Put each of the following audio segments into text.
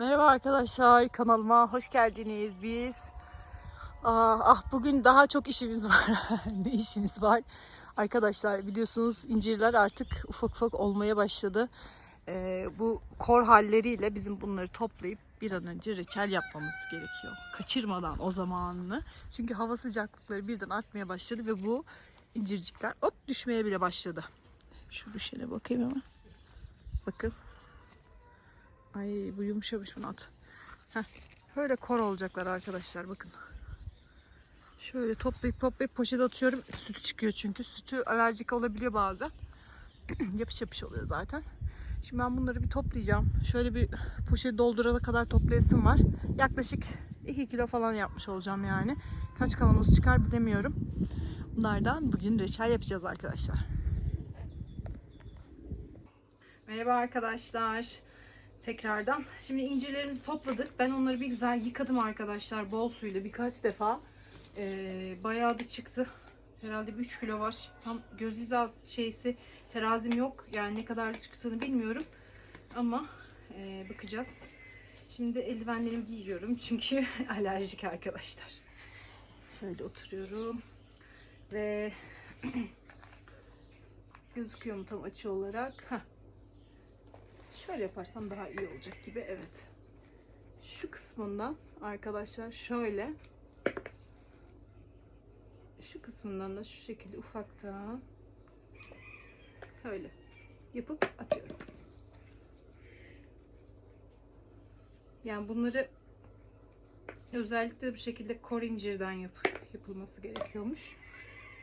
Merhaba arkadaşlar kanalıma hoş geldiniz biz. Ah, ah bugün daha çok işimiz var. ne işimiz var? Arkadaşlar biliyorsunuz incirler artık ufak ufak olmaya başladı. Ee, bu kor halleriyle bizim bunları toplayıp bir an önce reçel yapmamız gerekiyor. Kaçırmadan o zamanını. Çünkü hava sıcaklıkları birden artmaya başladı ve bu incircikler hop düşmeye bile başladı. Şu düşene bakayım hemen. Bakın. Ay bu yumuşamış bunu at. Heh, böyle kor olacaklar arkadaşlar bakın. Şöyle toplayıp toplayıp poşete atıyorum. Sütü çıkıyor çünkü. Sütü alerjik olabiliyor bazen. yapış yapış oluyor zaten. Şimdi ben bunları bir toplayacağım. Şöyle bir poşet doldurana kadar toplayasım var. Yaklaşık 2 kilo falan yapmış olacağım yani. Kaç kavanoz çıkar bilemiyorum. Bunlardan bugün reçel yapacağız arkadaşlar. Merhaba arkadaşlar. Tekrardan. Şimdi incirlerimizi topladık. Ben onları bir güzel yıkadım arkadaşlar. Bol suyla birkaç defa. Ee, bayağı da çıktı. Herhalde bir 3 kilo var. Tam göz hizası şeysi terazim yok. Yani ne kadar çıktığını bilmiyorum. Ama e, bakacağız. Şimdi eldivenlerimi giyiyorum. Çünkü alerjik arkadaşlar. Şöyle oturuyorum. Ve gözüküyor mu tam açı olarak? Heh. Şöyle yaparsam daha iyi olacak gibi. Evet. Şu kısmından arkadaşlar şöyle şu kısmından da şu şekilde ufaktan böyle yapıp atıyorum. Yani bunları özellikle bu şekilde kor incirden yap yapılması gerekiyormuş.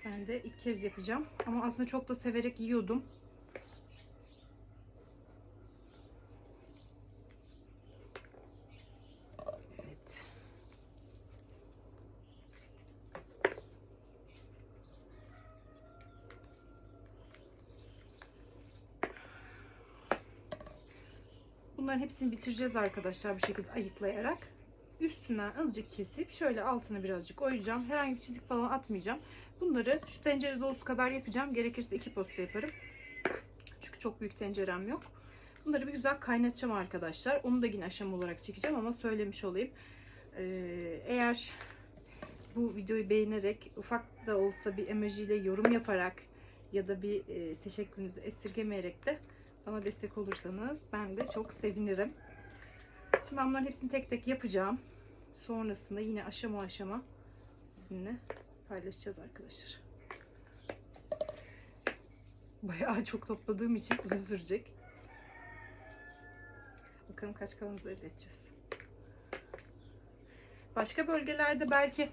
Ben de ilk kez yapacağım. Ama aslında çok da severek yiyordum. Evet. Bunların hepsini bitireceğiz arkadaşlar bu şekilde ayıklayarak. Üstünden azıcık kesip şöyle altına birazcık oyacağım. Herhangi bir çizik falan atmayacağım. Bunları şu tencere dolusu kadar yapacağım. Gerekirse iki posta yaparım. Çünkü çok büyük tencerem yok. Bunları bir güzel kaynatacağım arkadaşlar. Onu da yine aşama olarak çekeceğim ama söylemiş olayım. Ee, eğer bu videoyu beğenerek ufak da olsa bir emojiyle yorum yaparak ya da bir e, teşekkürünüzü esirgemeyerek de bana destek olursanız ben de çok sevinirim. Şimdi ben bunların hepsini tek tek yapacağım. Sonrasında yine aşama aşama sizinle paylaşacağız arkadaşlar. Bayağı çok topladığım için uzun sürecek. Bakalım kaç kavanoz elde edeceğiz. Başka bölgelerde belki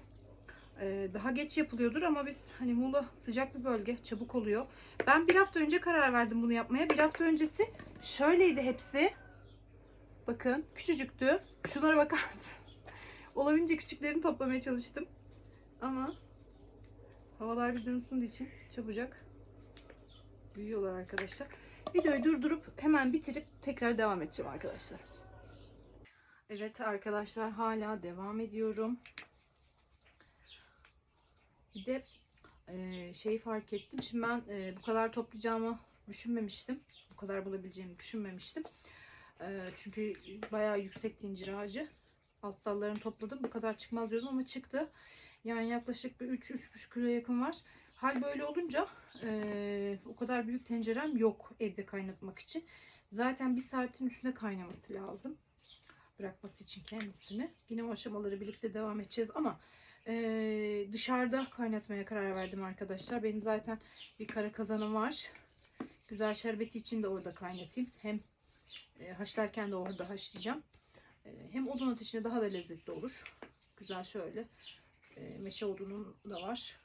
e, daha geç yapılıyordur ama biz hani Muğla sıcak bir bölge çabuk oluyor. Ben bir hafta önce karar verdim bunu yapmaya. Bir hafta öncesi şöyleydi hepsi. Bakın küçücüktü. Şunlara bakar mısın? Olabildiğince küçüklerini toplamaya çalıştım. Ama havalar birden ısındığı için çabucak büyüyorlar arkadaşlar. Videoyu durdurup hemen bitirip tekrar devam edeceğim arkadaşlar. Evet arkadaşlar hala devam ediyorum. Bir de e, şeyi fark ettim. Şimdi ben e, bu kadar toplayacağımı düşünmemiştim. Bu kadar bulabileceğimi düşünmemiştim. E, çünkü bayağı yüksek incir ağacı. Alt dallarını topladım. Bu kadar çıkmaz diyordum ama çıktı. Yani yaklaşık bir 3-3,5 kilo yakın var. Hal böyle olunca e, o kadar büyük tencerem yok evde kaynatmak için. Zaten bir saatin üstünde kaynaması lazım. Bırakması için kendisini. Yine o aşamaları birlikte devam edeceğiz ama ee, dışarıda kaynatmaya karar verdim arkadaşlar. Benim zaten bir kara kazanım var. Güzel şerbeti için de orada kaynatayım. Hem e, haşlarken de orada haşlayacağım. E, hem odun ateşinde daha da lezzetli olur. Güzel şöyle. E, meşe odunum da var.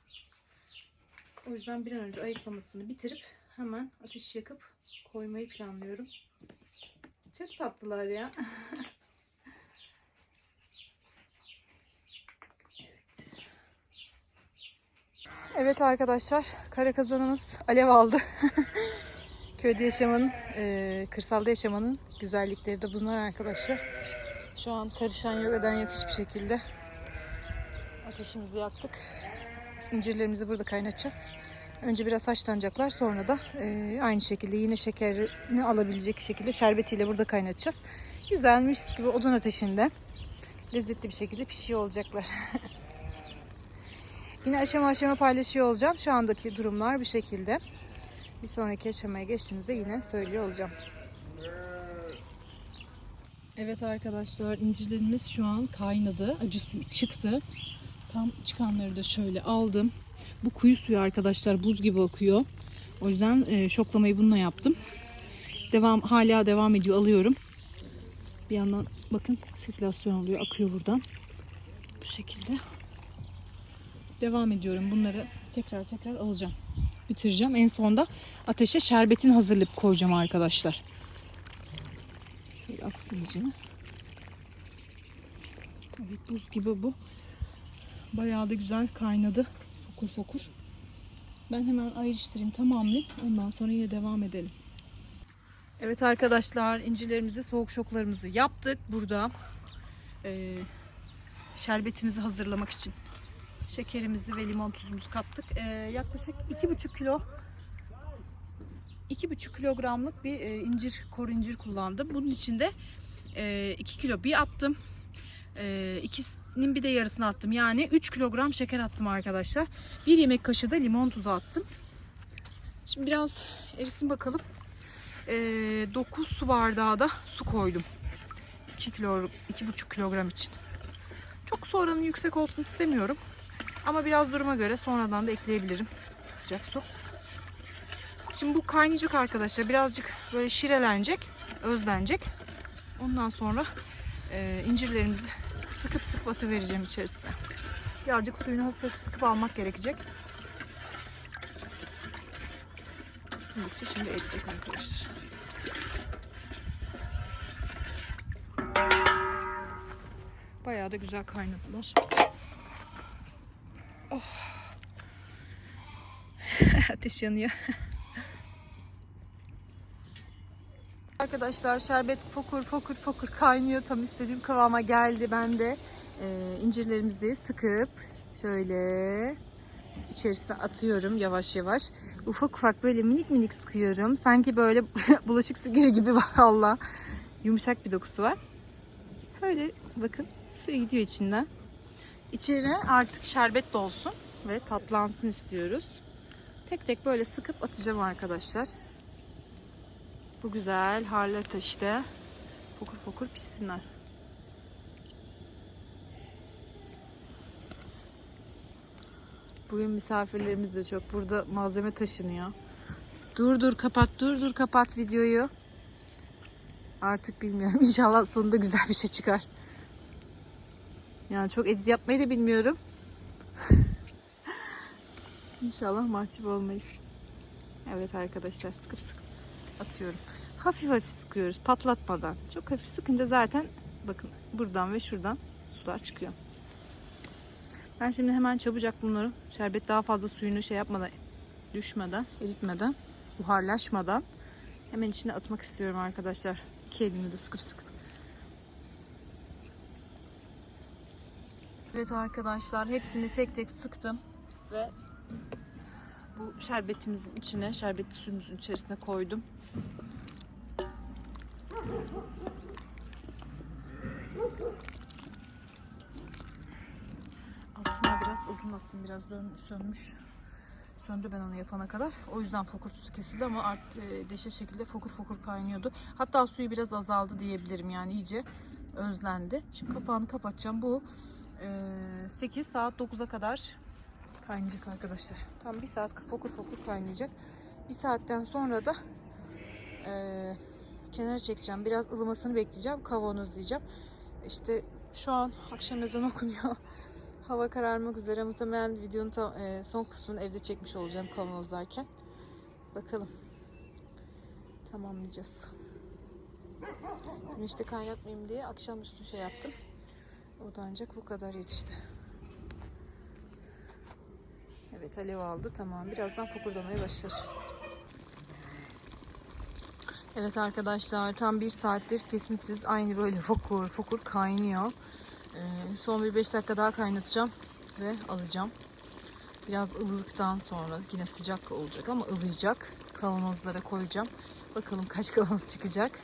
O yüzden bir an önce ayıklamasını bitirip hemen ateşi yakıp koymayı planlıyorum. Çok tatlılar ya. Evet arkadaşlar, kara kazanımız alev aldı. Köyde yaşamanın, e, kırsalda yaşamanın güzellikleri de bunlar arkadaşlar. Şu an karışan yok, eden yok hiçbir şekilde. Ateşimizi yaktık. İncirlerimizi burada kaynatacağız. Önce biraz haşlanacaklar, sonra da e, aynı şekilde yine şekerini alabilecek şekilde şerbetiyle burada kaynatacağız. Güzelmiş gibi odun ateşinde lezzetli bir şekilde pişiyor olacaklar. Yine aşama aşama paylaşıyor olacağım. Şu andaki durumlar bu şekilde. Bir sonraki aşamaya geçtiğimizde yine söylüyor olacağım. Evet arkadaşlar incirlerimiz şu an kaynadı. Acı suyu çıktı. Tam çıkanları da şöyle aldım. Bu kuyu suyu arkadaşlar buz gibi akıyor. O yüzden e, şoklamayı bununla yaptım. Devam hala devam ediyor alıyorum. Bir yandan bakın sirkülasyon oluyor akıyor buradan. Bu şekilde. Devam ediyorum. Bunları tekrar tekrar alacağım. Bitireceğim. En sonunda ateşe şerbetini hazırlayıp koyacağım arkadaşlar. Şöyle aksın. Evet buz gibi bu. Bayağı da güzel kaynadı. Fokur fokur. Ben hemen ayrıştırayım tamamlayayım. Ondan sonra yine devam edelim. Evet arkadaşlar incirlerimizi soğuk şoklarımızı yaptık. Burada eee, şerbetimizi hazırlamak için şekerimizi ve limon tuzumuzu kattık. Eee, yaklaşık 2,5 kilo 2,5 kilogramlık bir e, incir, kuru incir kullandım. Bunun içinde e, 2 kilo bir attım. E, ikisinin bir de yarısını attım. Yani 3 kilogram şeker attım arkadaşlar. Bir yemek kaşığı da limon tuzu attım. Şimdi biraz erisin bakalım. E, 9 su bardağı da su koydum. 2 kilo, 2,5 kilogram için. Çok su oranı yüksek olsun istemiyorum. Ama biraz duruma göre sonradan da ekleyebilirim sıcak su. Şimdi bu kaynayacak arkadaşlar. Birazcık böyle şirelenecek, özlenecek. Ondan sonra e, incirlerimizi sıkıp sıkıp atıvereceğim içerisine. Birazcık suyunu hafif sıkıp almak gerekecek. Isındıkça şimdi eriyecek arkadaşlar. Bayağı da güzel kaynadılar. Oh. Ateş yanıyor. Arkadaşlar şerbet fokur fokur fokur kaynıyor. Tam istediğim kıvama geldi. Ben de e, incirlerimizi sıkıp şöyle içerisine atıyorum yavaş yavaş. Ufak ufak böyle minik minik sıkıyorum. Sanki böyle bulaşık süngeri gibi var Allah. Yumuşak bir dokusu var. Böyle bakın suyu gidiyor içinden. İçine artık şerbet dolsun ve tatlansın istiyoruz. Tek tek böyle sıkıp atacağım arkadaşlar. Bu güzel harlı ateşte fokur fokur pişsinler. Bugün misafirlerimiz de çok. Burada malzeme taşınıyor. Dur dur kapat dur dur kapat videoyu. Artık bilmiyorum. İnşallah sonunda güzel bir şey çıkar. Yani çok edit yapmayı da bilmiyorum. İnşallah mahcup olmayız. Evet arkadaşlar sıkıp sıkıp atıyorum. Hafif hafif sıkıyoruz patlatmadan. Çok hafif sıkınca zaten bakın buradan ve şuradan sular çıkıyor. Ben şimdi hemen çabucak bunları şerbet daha fazla suyunu şey yapmadan düşmeden, eritmeden, buharlaşmadan hemen içine atmak istiyorum arkadaşlar. İki elimle de sıkıp sıkıp. Evet arkadaşlar hepsini tek tek sıktım ve bu şerbetimizin içine, şerbetli suyumuzun içerisine koydum. Altına biraz odun attım, biraz sönmüş. Söndü ben onu yapana kadar. O yüzden fokurtusu kesildi ama artık e, deşe şekilde fokur fokur kaynıyordu. Hatta suyu biraz azaldı diyebilirim yani iyice özlendi. Şimdi kapağını kapatacağım. Bu 8 saat 9'a kadar kaynayacak arkadaşlar. Tam bir saat fokur fokur kaynayacak. Bir saatten sonra da e, kenara çekeceğim. Biraz ılımasını bekleyeceğim. Kavanozlayacağım. İşte şu an akşam ezanı okunuyor. Hava kararmak üzere. Muhtemelen videonun tam, e, son kısmını evde çekmiş olacağım kavanozlarken. Bakalım. Tamamlayacağız. Güneşte kaynatmayayım diye akşamüstü şey yaptım. O da ancak bu kadar yetişti. Evet alev aldı. Tamam. Birazdan fokurdamaya başlar. Evet arkadaşlar tam bir saattir kesintisiz aynı böyle fokur fokur kaynıyor. Ee, son bir 5 dakika daha kaynatacağım ve alacağım. Biraz ılıdıktan sonra yine sıcak olacak ama ılıyacak. Kavanozlara koyacağım. Bakalım kaç kavanoz çıkacak.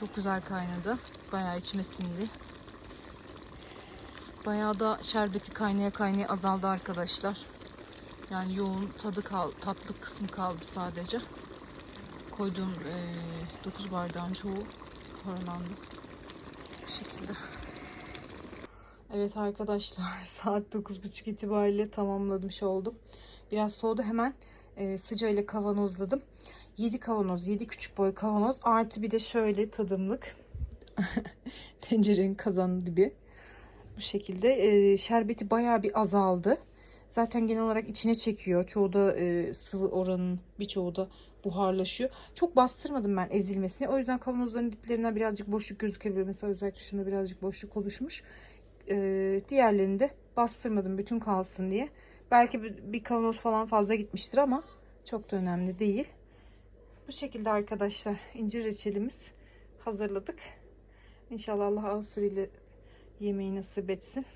Çok güzel kaynadı. Bayağı içime sindi. Bayağı da şerbeti kaynaya kaynaya azaldı arkadaşlar. Yani yoğun tadı kal, tatlı kısmı kaldı sadece. Koyduğum 9 bardağın çoğu paralandı. Bu şekilde. Evet arkadaşlar saat 9.30 itibariyle tamamlamış oldum. Biraz soğudu hemen e, sıcağıyla kavanozladım. 7 kavanoz, 7 küçük boy kavanoz artı bir de şöyle tadımlık tencerenin kazanı gibi. Bu şekilde e, şerbeti bayağı bir azaldı. Zaten genel olarak içine çekiyor. Çoğu da e, sıvı oranın birçoğu da buharlaşıyor. Çok bastırmadım ben ezilmesini. O yüzden kavanozların diplerinden birazcık boşluk gözükebiliyor. Mesela özellikle şunda birazcık boşluk oluşmuş. E, diğerlerini de bastırmadım bütün kalsın diye. Belki bir, bir kavanoz falan fazla gitmiştir ama çok da önemli değil. Bu şekilde arkadaşlar incir reçelimiz hazırladık. İnşallah Allah ağız yemeği nasip etsin.